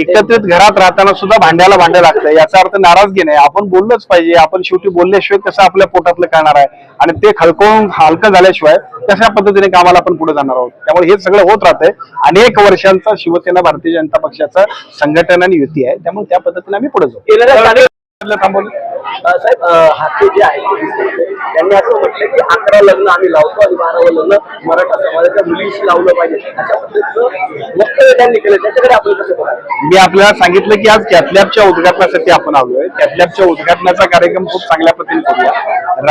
एकत्रित घरात राहताना सुद्धा भांड्याला भांडं लागतं याचा अर्थ नाराजगी नाही. आपण बोललंच पाहिजे. आपण शेवटी बोलल्याशिवाय कसं आपल्या पोटातलं करणार आहे? आणि ते खळकवून हलकं झाल्याशिवाय कशा पद्धतीने कामाला आपण पुढे जाणार आहोत? त्यामुळे हे सगळं होत राहतंय. अनेक वर्षांचा शिवसेना भारतीय जनता पक्षाचा संघटन आणि युती आहे. त्यामुळे त्या पद्धतीने आम्ही पुढे जाऊ. थांबवलं. साहेब अ, हाके जे आहेत त्यांनी असं म्हटलं की अकरा लग्न आम्ही लावतो आणि बारावं लग्न मराठा समाजाच्या मुलीशी लावलं पाहिजे. अशा पद्धतीचं वक्तव्य त्यांनी केलं त्याच्याकडे आपण कसं बघायचं मी आपल्याला सांगितलं की आज कॅथलॅबच्या उद्घाटनासाठी आपण आलोय. कॅथलॅबच्या उद्घाटनाचा कार्यक्रम खूप चांगल्या पद्धतीने करूया.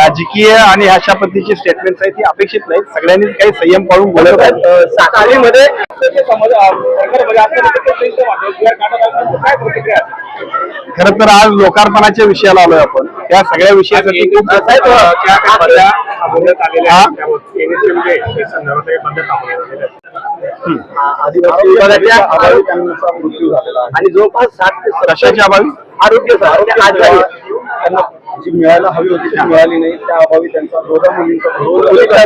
राजकीय आणि अशा पद्धतीची स्टेटमेंट्स आहेत ती अपेक्षित नाहीत. सगळ्यांनीच काही संयम पाळून बोलत आहेत. सातारीमध्ये खर तर आज लोकार्पणाच्या विषयाला आलोय आपण. त्या सगळ्या विषयासाठी खूप. आणि जवळपास सात ते सत्तर कशाच्या अभावी? आरोग्य जी मिळायला हवी होती ती मिळाली नाही. त्या अभावी त्यांचा दोघा मुलींचा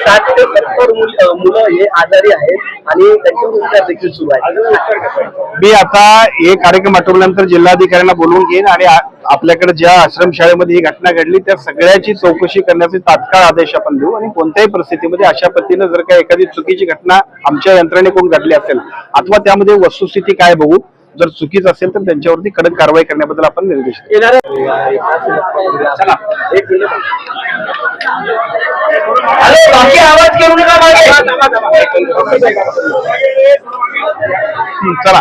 साठ ते सत्तर मुल- हे आजारी आहेत आणि त्यांच्यावर उपचार देखील सुरू आहे. मी आता हे कार्यक्रम आठवल्यानंतर जिल्हाधिकाऱ्यांना बोलवून घेईन आणि आपल्याकडे ज्या आश्रमशाळेमध्ये ही घटना घडली त्या सगळ्याची चौकशी करण्याचे तात्काळ आदेश आपण देऊ आणि कोणत्याही परिस्थितीमध्ये अशा पद्धतीनं जर का एखादी चुकीची घटना आमच्या यंत्रणेकडून घडली असेल अथवा त्यामध्ये वस्तुस्थिती काय बघू जर चुकीच असेल तर त्यांच्यावरती कडक कारवाई करण्याबद्दल आपण निर्देश हं, चला.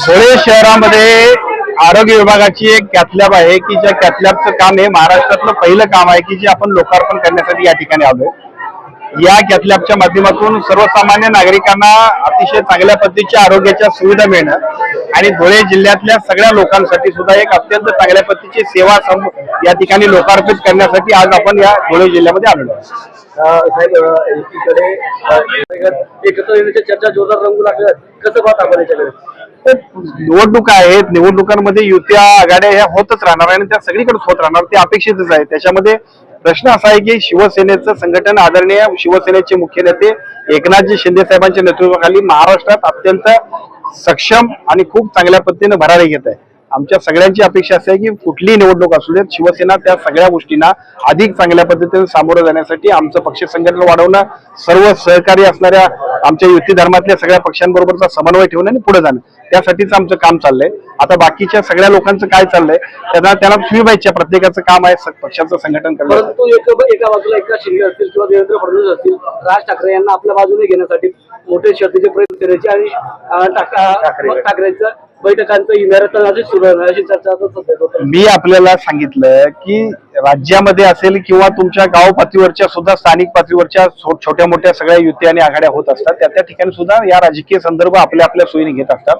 धुळे शहरामध्ये आरोग्य विभागाची एक कॅथलॅब आहे की ज्या कॅथलॅबचं काम हे महाराष्ट्रातलं पहिलं काम आहे की जे आपण लोकार्पण करण्यासाठी या ठिकाणी आलोय. या कॅथलॅबच्या माध्यमातून सर्वसामान्य नागरिकांना अतिशय चांगल्या पद्धतीच्या आरोग्याच्या सुविधा मिळणं आणि धुळे जिल्ह्यातल्या सगळ्या लोकांसाठी सुद्धा एक अत्यंत चांगल्या पद्धतीची सेवा सम या ठिकाणी लोकार्पित करण्यासाठी आज आपण या धुळे जिल्ह्यामध्ये आलेलो साहेब एकीकडे एकत्र येण्याच्या चर्चा जोरदार रंगू लागल्या. कसं पाहता आपण याच्याकडे? निवडणुका आहेत निवडणुकांमध्ये युत्या आघाड्या ह्या होतच राहणार आणि त्या सगळीकडेच होत राहणार ते अपेक्षितच आहे. त्याच्यामध्ये प्रश्न असा आहे की शिवसेनेचं संघटन आदरणीय शिवसेनेचे मुख्य नेते एकनाथजी शिंदे साहेबांच्या नेतृत्वाखाली महाराष्ट्रात अत्यंत सक्षम आणि खूप चांगल्या पद्धतीने भरारी घेत आहे. आमच्या सगळ्यांची अपेक्षा असे आहे की कुठलीही निवडणूक असू देत शिवसेना त्या सगळ्या गोष्टींना अधिक चांगल्या पद्धतीने सामोरं जाण्यासाठी आमचं पक्ष संघटन वाढवणं सर्व सहकारी असणाऱ्या आमच्या युती धर्मातल्या सगळ्या पक्षांबरोबरचा समन्वय ठेवून आणि पुढे जाणं. त्यासाठीच आमचं काम चाललंय. आता बाकीच्या सगळ्या लोकांचं काय चाललंय त्यांना त्यांना तुम्ही पाहिजे प्रत्येकाचं काम आहे पक्षाचं संघटन करणं परंतु एक एका बाजूला एका शिंदे असतील किंवा देवेंद्र फडणवीस असतील राज ठाकरे यांना आपल्या बाजूने घेण्यासाठी मोठे शर्तीचे प्रयत्न करायचे आणि ठाकरेंचं बैठकांचं इमारत अशी सुरू आहे अशी चर्चा मी आपल्याला सांगितलं की राज्यामध्ये असेल किंवा तुमच्या गाव पातळीवरच्या सुद्धा स्थानिक पातळीवरच्या छोट्या मोठ्या सगळ्या युती आणि आघाड्या होत असतात त्या त्या ठिकाणी सुद्धा या राजकीय संदर्भ आपल्या आपल्या सोयीने घेत असतात.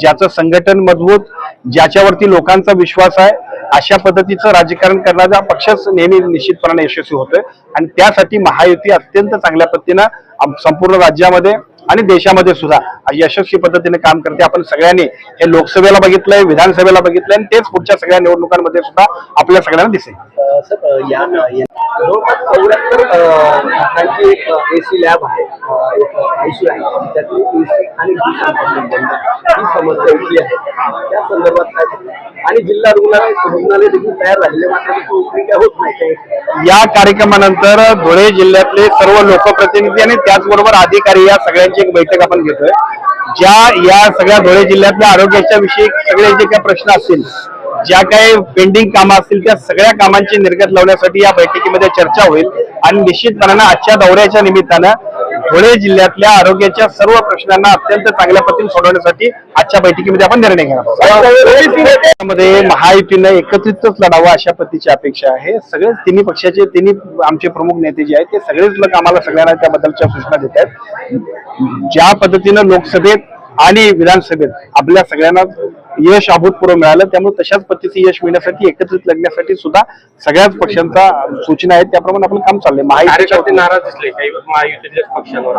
ज्याचं संघटन मजबूत ज्याच्यावरती लोकांचा विश्वास आहे अशा पद्धतीचं राजकारण करणारा पक्षच नेहमी निश्चितपणाने यशस्वी होतोय. आणि त्यासाठी महायुती अत्यंत चांगल्या पद्धतीनं संपूर्ण राज्यामध्ये आणि देशामध्ये सुद्धा यशस्वी पद्धतीने काम करते. आपण सगळ्यांनी हे लोकसभेला बघितलंय विधानसभेला बघितलंय आणि तेच पुढच्या सगळ्या निवडणुकांमध्ये सुद्धा आपल्या सगळ्यांना दिसेल. अं, सर अं, या या- जवळपास चौऱ्याहत्तर खाटांची एक एसी लॅब आहे. अं, एक आयसी आहे. त्यातली एसी आणि संबंध. ही समस्या इथली आहे. त्या संदर्भात काय सांगू? आणि जिल्हा रुग्णालय रुग्णालय देखील तयार झालेले मात्र त्याची उपयोग काय होत नाही. काही या कार्यक्रमानंतर धुळे जिल्ह्यातले सर्व लोकप्रतिनिधी आणि त्याचबरोबर अधिकारी या सगळ्यांची एक बैठक आपण घेतोय. ज्या या सगळ्या धुळे जिल्ह्यातल्या आरोग्याच्या विषयी सगळे जे काही प्रश्न असतील ज्या काही पेंडिंग कामं असतील त्या सगळ्या कामांची निर्गत लावण्यासाठी या बैठकीमध्ये चर्चा होईल. आणि निश्चितपणानं आजच्या दौऱ्याच्या निमित्तानं धुळे जिल्ह्यातल्या आरोग्याच्या सर्व प्रश्नांना अत्यंत चांगल्या पद्धतीने सोडवण्यासाठी आजच्या बैठकीमध्ये आपण निर्णय घेणार आहोत. महायुतीनं एकत्रितच लढावं अशा पद्धतीची अपेक्षा आहे. सगळे तिन्ही पक्षाचे तिन्ही आमचे प्रमुख नेते जे आहेत ते सगळेच लोक आम्हाला सगळ्यांना त्याबद्दलच्या सूचना देत आहेत. ज्या पद्धतीनं लोकसभेत आणि विधानसभेत आपल्या सगळ्यांना यश अभूतपूर्व मिळालं. त्यामुळे तशाच पद्धतीचे यश मिळण्यासाठी एकत्रित लढण्यासाठी सुद्धा सगळ्याच पक्षांचा सूचना आहेत. त्याप्रमाणे आपण काम चाललंय. महायुती नाराज दिसले. काही पक्षांवर